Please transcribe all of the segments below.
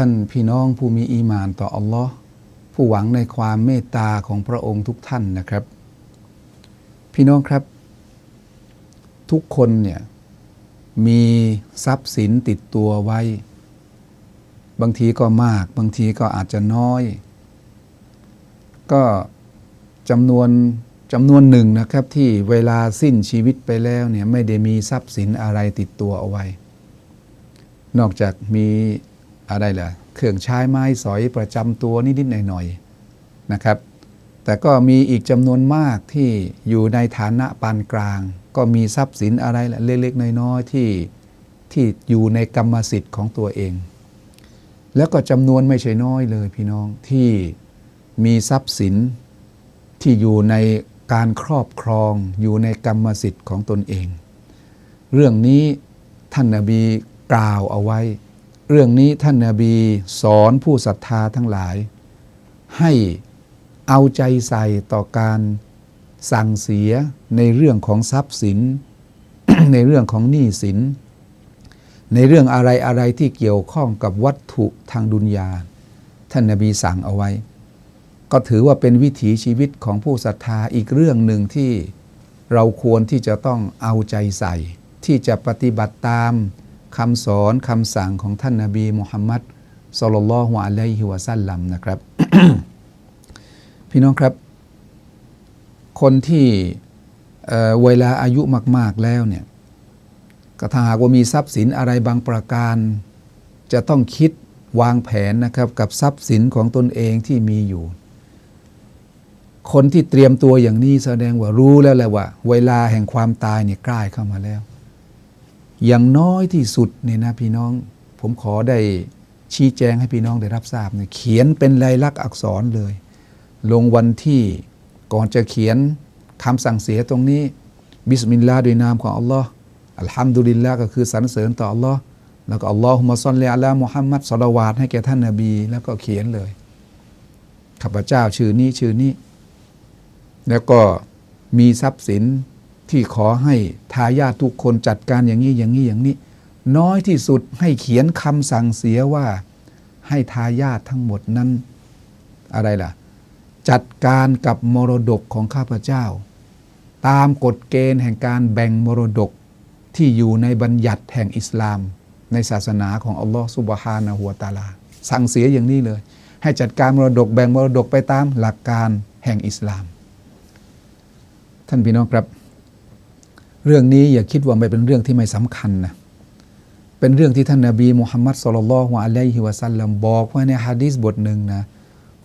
ท่านพี่น้องผู้มีอีมานต่ออัลลอฮ์ผู้หวังในความเมตตาของพระองค์ทุกท่านนะครับ พี่น้องครับ ทุกคนเนี่ยมีทรัพย์สินติดตัวไว้ บางทีก็มาก บางทีก็อาจจะน้อย ก็จำนวนจำนวนหนึ่งนะครับที่เวลาสิ้นชีวิตไปแล้วเนี่ยไม่ได้มีทรัพย์สินอะไรติดตัวเอาไว้ นอกจากมี อะไรล่ะเครื่องใช้ไม้สอยประจำตัวนิดๆหน่อยๆนะครับ แต่ก็มีอีกจำนวนมากที่อยู่ในฐานะปานกลาง ก็มีทรัพย์สินอะไรล่ะเล็กๆน้อยๆที่ที่อยู่ในกรรมสิทธิ์ของตัวเอง แล้วก็จำนวนไม่ใช่น้อยเลยพี่น้องที่มีทรัพย์สินที่อยู่ในการครอบครองอยู่ในกรรมสิทธิ์ของตนเอง เรื่องนี้ท่านนาบีกล่าวเอาไว้ เรื่องนี้ท่านนาบีสอนผู้ศรัทธาทั้งหลาย ให้เอาใจใส่ต่อการสั่งเสียในเรื่องของทรัพย์สิน ในเรื่องของหนี้สิน ในเรื่องอะไรอะไรที่เกี่ยวข้องกับวัตถุทางดุนยา ท่านนาบีสั่งเอาไว้ ก็ถือว่าเป็นวิถีชีวิตของผู้ศรัทธาอีกเรื่องหนึ่งที่เราควรที่จะต้องเอาใจใส่ ที่จะปฏิบัติตาม คำสอนคำสั่งของท่านนาบีมุฮัมมัดสลลัลฮุอะลัยฮิวะสัลลัมนะครับ พี่น้องครับ คนที่เเวลาอายุมาก ๆ แล้วเนี่ยก็ถ้าหากว่ามีทรัพย์สินอะไรบางประการ จะต้องคิดวางแผนนะครับกับทรัพย์สินของตนเองที่มีอยู่ คนที่เตรียมตัวอย่างนี้แสดงว่ารู้แล้วแหละว่า เวลาแห่งความตายเนี่ยใกล้เข้ามาแล้ว อย่างน้อยที่สุดเนี่ยนะพี่น้อง ผมขอได้ชี้แจงให้พี่น้องได้รับทราบเนี่ยเขียนเป็นลายลักษณ์อักษรเลย ลงวันที่ก่อนจะเขียนคำสั่งเสียตรงนี้ บิสมิลลาห์ด้วยนามของอัลลอฮ์อัลฮัมดุลิลลาห์ก็คือสรรเสริญต่ออัลลอฮ์แล้วก็อัลลอฮุมะซอลลิอะลามุฮัมมัดสลาวาตให้แก่ท่านนาบี แล้วก็เขียนเลยข้าพเจ้าชื่อนี้ชื่อนี้ แล้วก็มีทรัพย์สิน ที่ขอให้ทายาททุกคนจัดการอย่างนี้อย่างนี้อย่างนี้ น้อยที่สุดให้เขียนคำสั่งเสียว่าให้ทายาททั้งหมดนั้น อะไรล่ะ จัดการกับมรดกของข้าพเจ้า ตามกฎเกณฑ์แห่งการแบ่งมรดกที่อยู่ในบัญญัติแห่งอิสลาม ในศาสนาของอัลลอฮฺสุบฮานะฮัวตาลา สั่งเสียอย่างนี้เลย ให้จัดการมรดกแบ่งมรดกไปตามหลักการแห่งอิสลาม ท่านพี่น้องครับ เรื่องนี้อย่าคิดว่าไม่เป็นเรื่องที่ไม่สำคัญนะเป็นเรื่องที่ท่านนาบีมุฮัมมัดสุลลัลฮวะอะลัยฮิวะสัลลัมบอกไว้ในฮะดีษบทหนึ่งนะ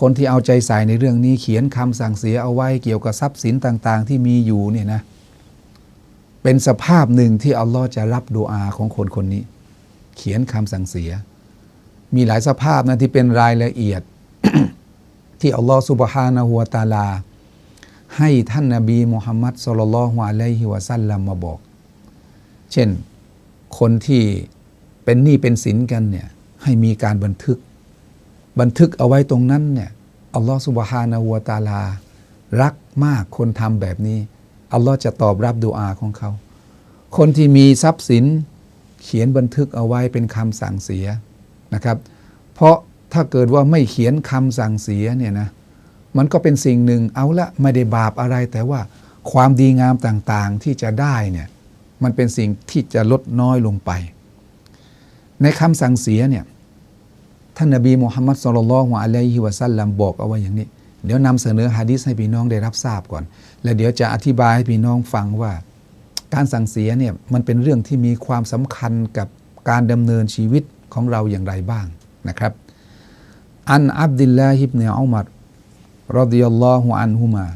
คนที่เอาใจใส่ในเรื่องนี้เขียนคำสั่งเสียเอาไว้เกี่ยวกับทรัพย์สินต่าง ๆ ที่มีอยู่เนี่ยนะเป็นสภาพหนึ่งที่อัลลอฮ์จะรับดูอาของคนคนนี้ เขียนคำสั่งเสีย มีหลายสภาพนะที่เป็นรายละเอียดที่อัลลอฮ์สุบฮานะฮัวตาลา ให้ท่านนาบีมุฮัมมัดสุลลัลฮวะอะลัยฮิวะสัลลัมมาบอก เช่นคนที่เป็นหนี้เป็นสินกันเนี่ยให้มีการบันทึก บันทึกเอาไว้ตรงนั้นเนี่ยอัลลอฮฺสุบฮานาหัวตาลา รักมากคนทำแบบนี้อัลลอฮ์จะตอบรับดูอาของเขา คนที่มีทรัพย์สินเขียนบันทึกเอาไว้เป็นคำสั่งเสียนะครับ เพราะถ้าเกิดว่าไม่เขียนคำสั่งเสียเนี่ยนะ มันก็เป็นสิ่งหนึ่งเอาละไม่ได้บาปอะไรแต่ว่าความดีงามต่างๆที่จะได้เนี่ยมันเป็นสิ่งที่จะลดน้อยลงไป ในคำสั่งเสียเนี่ยท่านนบีมุฮัมมัดสุลลัลฮวอะลัยฮิวะสัลลัมบอกเอาไว้อย่างนี้ เดี๋ยวนำเสนอฮะดิษให้พี่น้องได้รับทราบก่อน แล้วเดี๋ยวจะอธิบายให้พี่น้องฟังว่า การสั่งเสียเนี่ยมันเป็นเรื่องที่มีความสำคัญกับการดำเนินชีวิตของเราอย่างไรบ้างนะครับ อันอับดิลลาฮิบเนอุมัด ยัลลอฮุอันฮุมา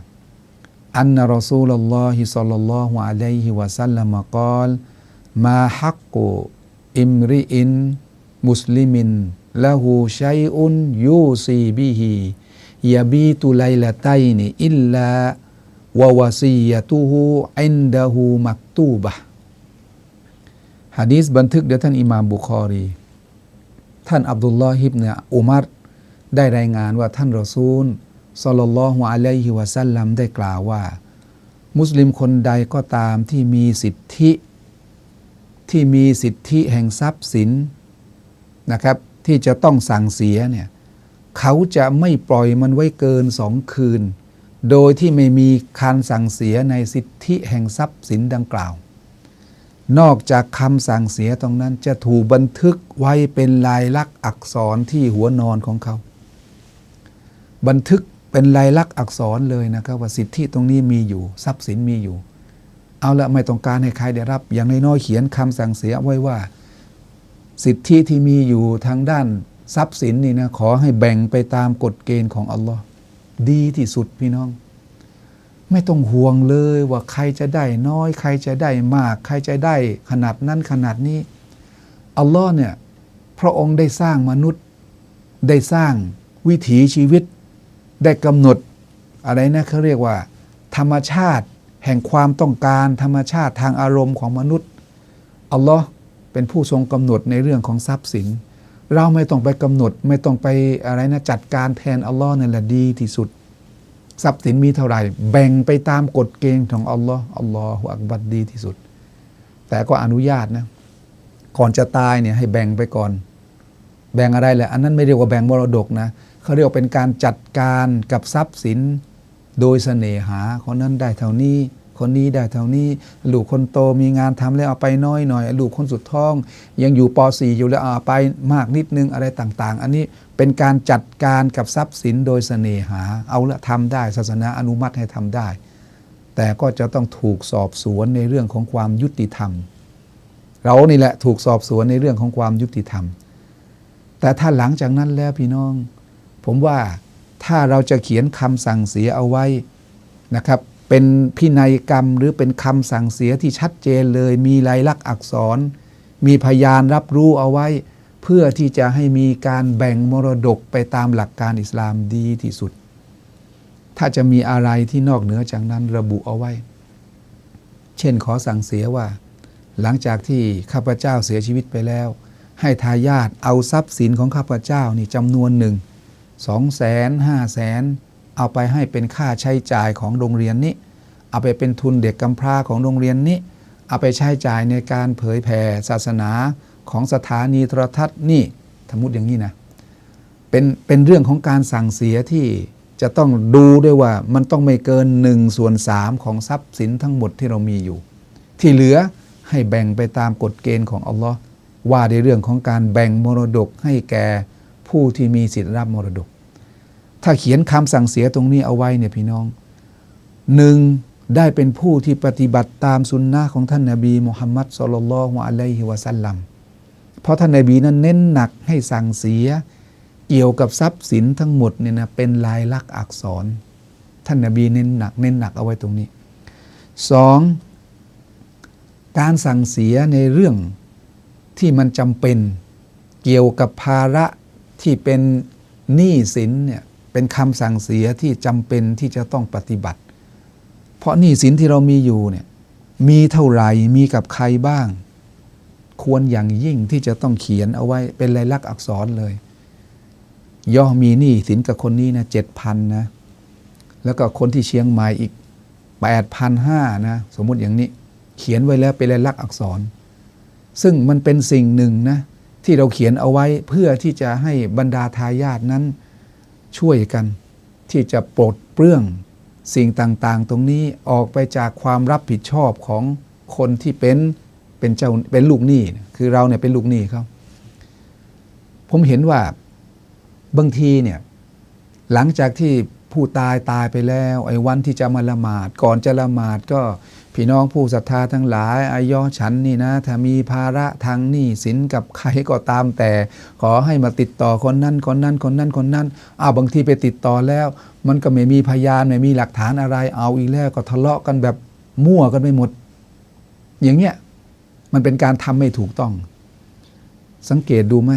อันนรอซูลลอฮิซัลลัลลอฮุอะลัยฮิวะสัลลัมกอลมาฮักกุอิมริอินมุสลิมินละหูชัยอุนยูซีบิฮียาบีตุไลละไตนิอิลลาวาวาซียะตูฮูอินดะฮูมักตูบะฮะดีษบันทึกโดยท่านอิหม่ามบุคอรี ท่านอับดุลลอฮิบเนี่ยอุมัรได้รายงานว่าท่านรอซูล สลลัลฮุอะลัยฮิวะสัลลัมได้กล่าวว่า มุสลิมคนใดก็ตามที่มีสิทธิที่มีสิทธิแห่งทรัพย์สินนะครับ ที่จะต้องสั่งเสียเนี่ยเขาจะไม่ปล่อยมันไว้เกินสองคืน โดยที่ไม่มีการสั่งเสียในสิทธิแห่งทรัพย์สินดังกล่าว นอกจากคำสั่งเสียตรงนั้นจะถูกบันทึกไว้เป็นลายลักษณ์อักษรที่หัวนอนของเขา บันทึก เป็นลายลักษณ์อักษรเลยนะครับว่าสิทธิตรงนี้มีอยู่ ทรัพย์สินมีอยู่ เอาละไม่ต้องการให้ใครได้รับ อย่างน้อยๆเขียนคำสั่งเสียไว้ว่า สิทธิที่มีอยู่ทางด้านทรัพย์สินนี่นะขอให้แบ่งไปตามกฎเกณฑ์ของอัลลอฮ์ดีที่สุดพี่น้อง ไม่ต้องห่วงเลยว่าใครจะได้น้อย ใครจะได้มาก ใครจะได้ขนาดนั้นขนาดนี้อัลลอฮ์เนี่ยพระองค์ได้สร้างมนุษย์ได้สร้างวิถีชีวิต ได้กำหนดอะไรนะเขาเรียกว่า ธรรมชาติแห่งความต้องการ ธรรมชาติทางอารมณ์ของมนุษย์อัลลอฮ์เป็นผู้ทรงกำหนดในเรื่องของทรัพย์สิน เราไม่ต้องไปกำหนดไม่ต้องไปอะไรนะจัดการแทนอัลลอฮ์นั่นแหละดีที่สุด ทรัพย์สินมีเท่าไหร่ แบ่งไปตามกฎเกณฑ์ของอัลลอฮ์อัลลอฮฺอักบัดดีที่สุด แต่ก็อนุญาตนะก่อนจะตายเนี่ยให้แบ่งไปก่อน แบ่งอะไรแหละอันนั้นไม่เรียกว่าแบ่งมรดกนะ เขาเรียกเป็นการจัดการกับทรัพย์สิน โดยเสน่หาคนนั้นได้เท่านี้ คนนี้ได้เท่านี้ ลูกคนโตมีงานทำแล้วเอาไปน้อยหน่อย ลูกคนสุดท้อง ยังอยู่ป .4 อยู่แล้วเอาไปมากนิดนึงอะไรต่าง ๆ อันนี้เป็นการจัดการกับทรัพย์สินโดยเสน่หา เอาละทำได้ศาสนาอนุมัติให้ทำได้ แต่ก็จะต้องถูกสอบสวนในเรื่องของความยุติธรรม เรานี่แหละถูกสอบสวนในเรื่องของความยุติธรรม แต่ถ้าหลังจากนั้นแล้วพี่น้อง ผมว่าถ้าเราจะเขียนคำสั่งเสียเอาไว้นะครับ เป็นพินัยกรรมหรือเป็นคำสั่งเสียที่ชัดเจนเลย มีลายลักษณ์อักษร มีพยานรับรู้เอาไว้ เพื่อที่จะให้มีการแบ่งมรดกไปตามหลักการอิสลามดีที่สุด ถ้าจะมีอะไรที่นอกเหนือจากนั้นระบุเอาไว้ เช่นขอสั่งเสียว่า หลังจากที่ข้าพเจ้าเสียชีวิตไปแล้ว ให้ทายาทเอาทรัพย์สินของข้าพเจ้านี่จำนวนหนึ่ง สองแสนห้าแสนเอาไปให้เป็นค่าใช้จ่ายของโรงเรียนนี้ เอาไปเป็นทุนเด็กกำพร้าของโรงเรียนนี้ เอาไปใช้จ่ายในการเผยแผ่ศาสนาของสถานีโทรทัศน์นี่สมมติอย่างนี้นะเป็นเป็นเรื่องของการสั่งเสียที่จะต้องดูด้วยว่ามันต้องไม่เกิน1ส่วน3ของทรัพย์สินทั้งหมดที่เรามีอยู่ ที่เหลือให้แบ่งไปตามกฎเกณฑ์ของอัลลอฮ์ว่าในเรื่องของการแบ่งมรดกให้แก่ ผู้ที่มีสิทธิรับมรดก ถ้าเขียนคำสั่งเสียตรงนี้เอาไว้เนี่ยพี่น้องหนึ่งได้เป็นผู้ที่ปฏิบัติตามสุนนะของท่านนาบีมุฮัมมัดสุลลัลฮุอะลัยฮิวะสัลลัมเพราะท่านนาบีนั้นเน้นหนักให้สั่งเสีย เกี่ยวกับทรัพย์สินทั้งหมดเนี่ยนะเป็นลายลักษณ์อักษร ท่านนาบีเน้นหนักเน้นหนักเอาไว้ตรงนี้สองการสั่งเสียในเรื่องที่มันจำเป็น เกี่ยวกับภาระ ที่เป็นหนี้สินเนี่ยเป็นคำสั่งเสียที่จำเป็นที่จะต้องปฏิบัติ เพราะหนี้สินที่เรามีอยู่เนี่ยมีเท่าไหร่มีกับใครบ้าง ควรอย่างยิ่งที่จะต้องเขียนเอาไว้เป็นลายลักษณ์อักษรเลย ย่อมีหนี้สินกับคนนี้นะเจ็ดพันนะแล้วก็คนที่เชียงใหม่อีกแปดพันห้านะสมมุติอย่างนี้ เขียนไว้แล้วเป็นลายลักษณ์อักษร ซึ่งมันเป็นสิ่งหนึ่งนะ ที่เราเขียนเอาไว้เพื่อที่จะให้บรรดาทายาทนั้นช่วยกัน ที่จะปลดเปลื้องสิ่งต่างๆ ตรงนี้ออกไปจากความรับผิดชอบของคนที่เป็นเป็นเจ้าเป็นลูกหนี้คือเราเนี่ยเป็นลูกหนี้เขาผมเห็นว่าบางทีเนี่ยหลังจากที่ผู้ตายตายไปแล้วไอ้วันที่จะมาละหมาดก่อนจะละหมาดก็ พี่น้องผู้ศรัทธาทั้งหลายอายอฉันนี่นะถ้ามีภาระทางหนี้สินกับใครก็ตามแต่ ขอให้มาติดต่อคนนั้นคนนั้นคนนั้นคนนั้นอ้าวบางทีไปติดต่อแล้ว มันก็ไม่มีพยานไม่มีหลักฐานอะไรเอาอีกแล้วก็ทะเลาะกันแบบมั่วกันไปหมด อย่างเงี้ยมันเป็นการทำไม่ถูกต้อง สังเกตดูไหม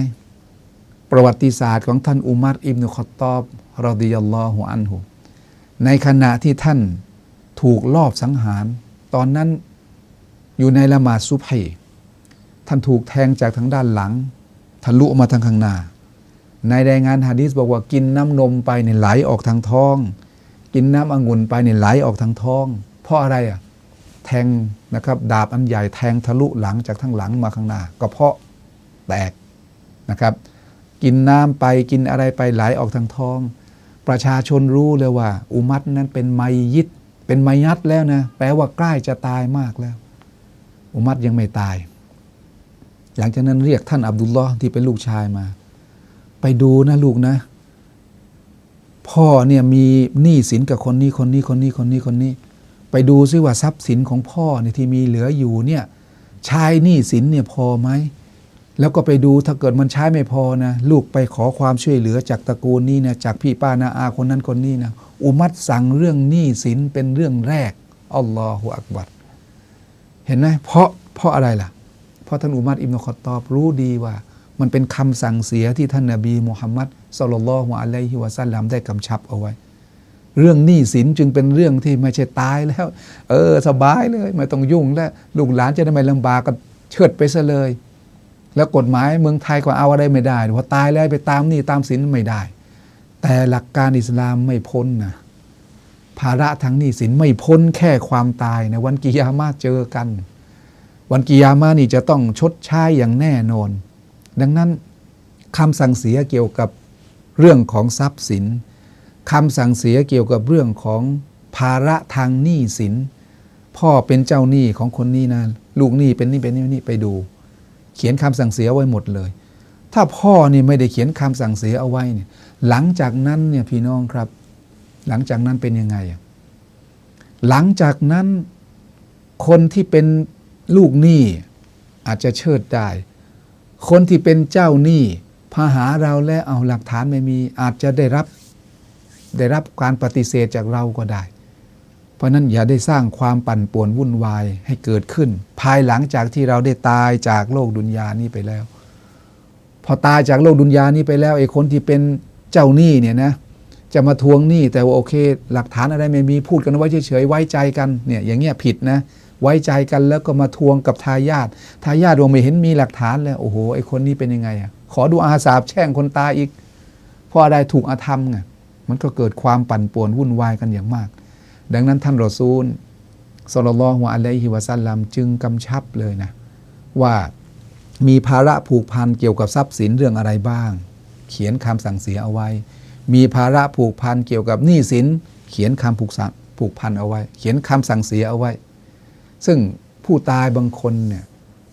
ประวัติศาสตร์ของท่านอุมัรอิบนุขอตตอบรอดิยัลลอฮุอันหุในขณะที่ท่านถูกลอบสังหาร ตอนนั้นอยู่ในละหมาดซุบฮีท่านถูกแทงจากทางด้านหลังทะลุออกมาทางข้างหน้า ในรายงานฮะดีษบอกว่ากินน้ำนมไปเนี่ยไหลออกทางท้อง กินน้ำองุ่นไปเนี่ยไหลออกทางท้อง เพราะอะไรอะแทงนะครับดาบอันใหญ่แทงทะลุหลังจากทางหลังมาข้างหน้า ก็เพราะแตกนะครับ กินน้ำไปกินอะไรไปไหลออกทางท้อง ประชาชนรู้เลยว่า อุมัตนั้นเป็นไมยิต เป็นไมยัดแล้วนะ แปลว่าใกล้จะตายมากแล้ว อุมัตยังไม่ตาย หลังจากนั้นเรียกท่านอับดุลลอฮ์ที่เป็นลูกชายมา ไปดูนะลูกนะ พ่อเนี่ยมีหนี้สินกับคนนี้คนนี้คนนี้คนนี้คนนี้ ไปดูซิว่าทรัพย์สินของพ่อเนี่ยที่มีเหลืออยู่เนี่ยใช้หนี้สินเนี่ยพอไหม แล้วก็ไปดูถ้าเกิดมันใช้ไม่พอนะลูกไปขอความช่วยเหลือจากตระกูลนี้นะจากพี่ป้านาอาคนนั้นคนนี้นะอุมัตสั่งเรื่องหนี้สินเป็นเรื่องแรกอัลลอฮฺอักบัรเห็นไหมเพราะเพราะอะไรล่ะ เพราะท่านอุมัตอิบนุขอตอบรู้ดีว่า มันเป็นคำสั่งเสียที่ท่านนาบีมุฮัมมัดสุลลัลลอฮุอะลัยฮิวะซัลลัมได้กำชับเอาไว้ เรื่องหนี้สินจึงเป็นเรื่องที่ไม่ใช่ตายแล้ว เออ สบายเลย ไม่ต้องยุ่งแล้วลูกหลานจะได้ไม่ลำบากก็เชิดไปซะเลย แล้วกฎหมายเมืองไทยก็เอาอะไรไม่ได้เพราะตายแล้วไปตามหนี้ตามสินไม่ได้ แต่หลักการอิสลามไม่พ้นนะภาระทางหนี้สินไม่พ้นแค่ความตายในวันกิยามาเจอกัน วันกิยามานี่จะต้องชดใช้อย่างแน่นอน ดังนั้นคำสั่งเสียเกี่ยวกับเรื่องของทรัพย์สินคำสั่งเสียเกี่ยวกับเรื่องของภาระทางหนี้สิน พ่อเป็นเจ้าหนี้ของคนนี้นะลูกหนี้เป็นนี่เป็นนี่นี่ไปดู เขียนคำสั่งเสียไว้หมดเลย ถ้าพ่อนี่ไม่ได้เขียนคำสั่งเสียเอาไว้เนี่ยหลังจากนั้นเนี่ยพี่น้องครับ หลังจากนั้นเป็นยังไง หลังจากนั้นคนที่เป็นลูกหนี้อาจจะเชิดได้ คนที่เป็นเจ้าหนี้พาหาเราและเอาหลักฐานไม่มีอาจจะได้รับได้รับการปฏิเสธจากเราก็ได้ ราะนั้นอย่าได้สร้างความปั่นป่วนวุ่นวายให้เกิดขึ้น ภายหลังจากที่เราได้ตายจากโลกดุนยานี้ไปแล้ว พอตายจากโลกดุนยานี้ไปแล้วไอ้คนที่เป็นเจ้าหนี้เนี่ยนะจะมาทวงหนี้แต่ว่าโอเค หลักฐานอะไรไม่มีพูดกันไว้เฉยๆไว้ใจกันเนี่ยอย่างเงี้ยผิดนะ ไว้ใจกันแล้วก็มาทวงกับทายาททายาทว่าไม่เห็นมีหลักฐานเลยโอ้โหไอ้คนนี้เป็นยังไงอะขอดูอาสาบแช่งคนตายอีกเพราะอะไรถูกอาธรรมไงมันก็เกิดความปั่นป่วนวุ่นวายกันอย่างมาก ดังนั้นท่านรอซูลสลลลลอฮุอะลัยฮิวะซัลลัมจึงกำชับเลยนะ ว่ามีภาระผูกพันเกี่ยวกับทรัพย์สินเรื่องอะไรบ้าง เขียนคำสั่งเสียเอาไว้ มีภาระผูกพันเกี่ยวกับหนี้สิน เขียนคำผูกสังผูกพันเอาไว้ เขียนคำสั่งเสียเอาไว้ ซึ่งผู้ตายบางคนเนี่ย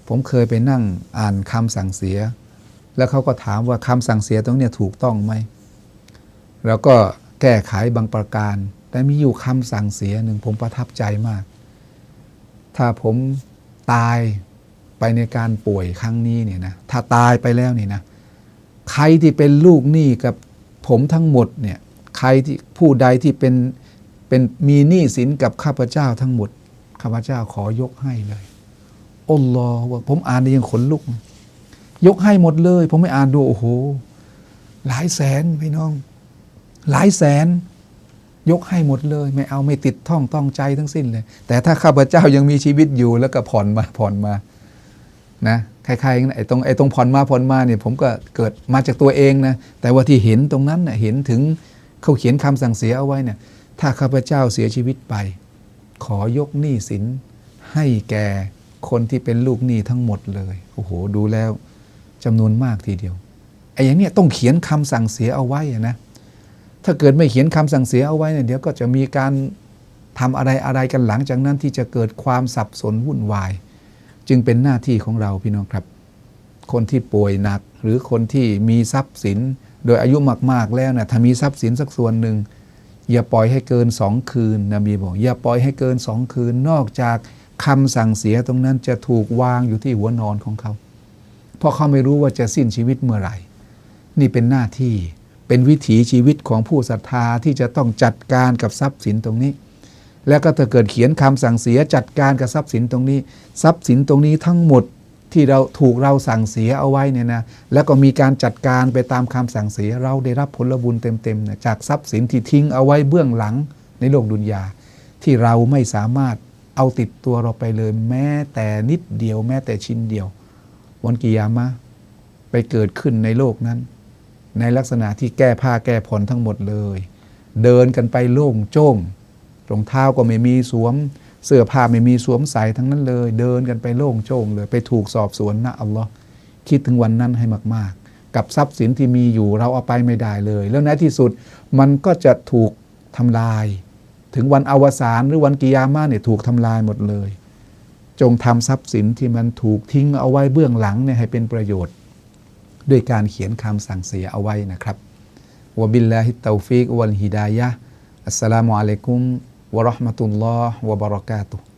ผมเคยไปนั่งอ่านคำสั่งเสีย แล้วเขาก็ถามว่าคำสั่งเสียตรงนี้ถูกต้องไหม แล้วก็แก้ไขบางประการ แต่มีอยู่คำสั่งเสียหนึ่งผมประทับใจมาก ถ้าผมตายไปในการป่วยครั้งนี้เนี่ยนะถ้าตายไปแล้วนี่นะใครที่เป็นลูกหนี้กับผมทั้งหมดเนี่ยใครที่ผู้ใดที่เป็นเป็นมีหนี้สินกับข้าพเจ้าทั้งหมดข้าพเจ้าขอยกให้เลยอัลลอฮ์ว่าผมอ่านได้ยังขนลุก ยกให้หมดเลย ผมไม่อ่านดูโอ้โห หลายแสนพี่น้อง หลายแสน ยกให้หมดเลย ไม่เอาไม่ติดท่องต้องใจทั้งสิ้นเลย แต่ถ้าข้าพเจ้ายังมีชีวิตอยู่แล้วก็ผ่อนมาผ่อนมานะใครๆไอ้ตรงไอ้ตรงผ่อนมาผ่อนมาเนี่ยผมก็เกิดมาจากตัวเองนะแต่ว่าที่เห็นตรงนั้นเน่ยเห็นถึงเขาเขียนคำสั่งเสียเอาไว้เนี่ยถ้าข้าพเจ้าเสียชีวิตไป ขอยกหนี้สินให้แก่คนที่เป็นลูกหนี้ทั้งหมดเลยโอ้โหดูแล้วจำนวนมากทีเดียวไอ้อย่างเนี้ยต้องเขียนคำสั่งเสียเอาไว้นะ ถ้าเกิดไม่เขียนคำสั่งเสียเอาไว้เนี่ยเดี๋ยวก็จะมีการทำอะไรอะไรกันหลังจากนั้นที่จะเกิดความสับสนวุ่นวาย จึงเป็นหน้าที่ของเราพี่น้องครับ คนที่ป่วยหนักหรือคนที่มีทรัพย์สิน โดยอายุมาก ๆ แล้วนะถ้ามีทรัพย์สินสักส่วนหนึ่งอย่าปล่อยให้เกินสองคืนนบีบอก อย่าปล่อยให้เกินสองคืน นอกจากคำสั่งเสียตรงนั้นจะถูกวางอยู่ที่หัวนอนของเขา เพราะเขาไม่รู้ว่าจะสิ้นชีวิตเมื่อไหร่ นี่เป็นหน้าที่ เป็นวิถีชีวิตของผู้ศรัทธาที่จะต้องจัดการกับทรัพย์สินตรงนี้ แล้วก็ถ้าเกิดเขียนคำสั่งเสียจัดการกับทรัพย์สินตรงนี้ ทรัพย์สินตรงนี้ทั้งหมดที่เราถูกเราสั่งเสียเอาไว้เนี่ยนะแล้วก็มีการจัดการไปตามคำสั่งเสียเราได้รับผลบุญเต็มๆนี่ยจากทรัพย์สินที่ทิ้งเอาไว้เบื้องหลังในโลกดุนยา ที่เราไม่สามารถเอาติดตัวเราไปเลยแม้แต่นิดเดียวแม้แต่ชิ้นเดียว วันกิยามะไปเกิดขึ้นในโลกนั้น ในลักษณะที่แก้ผ้าแก้ผ่อนทั้งหมดเลย เดินกันไปโล่งโจ้งรองเท้าก็ไม่มีสวม เสื้อผ้าไม่มีสวมใส่ทั้งนั้นเลย เดินกันไปโล่งโจ้งเลย ไปถูกสอบสวนนะอัลลอฮ์คิดถึงวันนั้นให้มาก ๆ กับทรัพย์สินที่มีอยู่เราเอาไปไม่ได้เลย แล้วในที่สุดมันก็จะถูกทำลาย ถึงวันอวสานหรือวันกิยามะเนี่ยถูกทำลายหมดเลย จงทำทรัพย์สินที่มันถูกทิ้งเอาไว้เบื้องหลังเนี่ยให้เป็นประโยชน์ ด้วยการเขียนคำสั่งเสียเอาไว้นะครับวบิลลาฮิตตาฟิกวัลฮิดายะอัสสลามุอะลัยกุมวะราะห์มะตุลลอฮ์วะบะเราะกาตุฮ์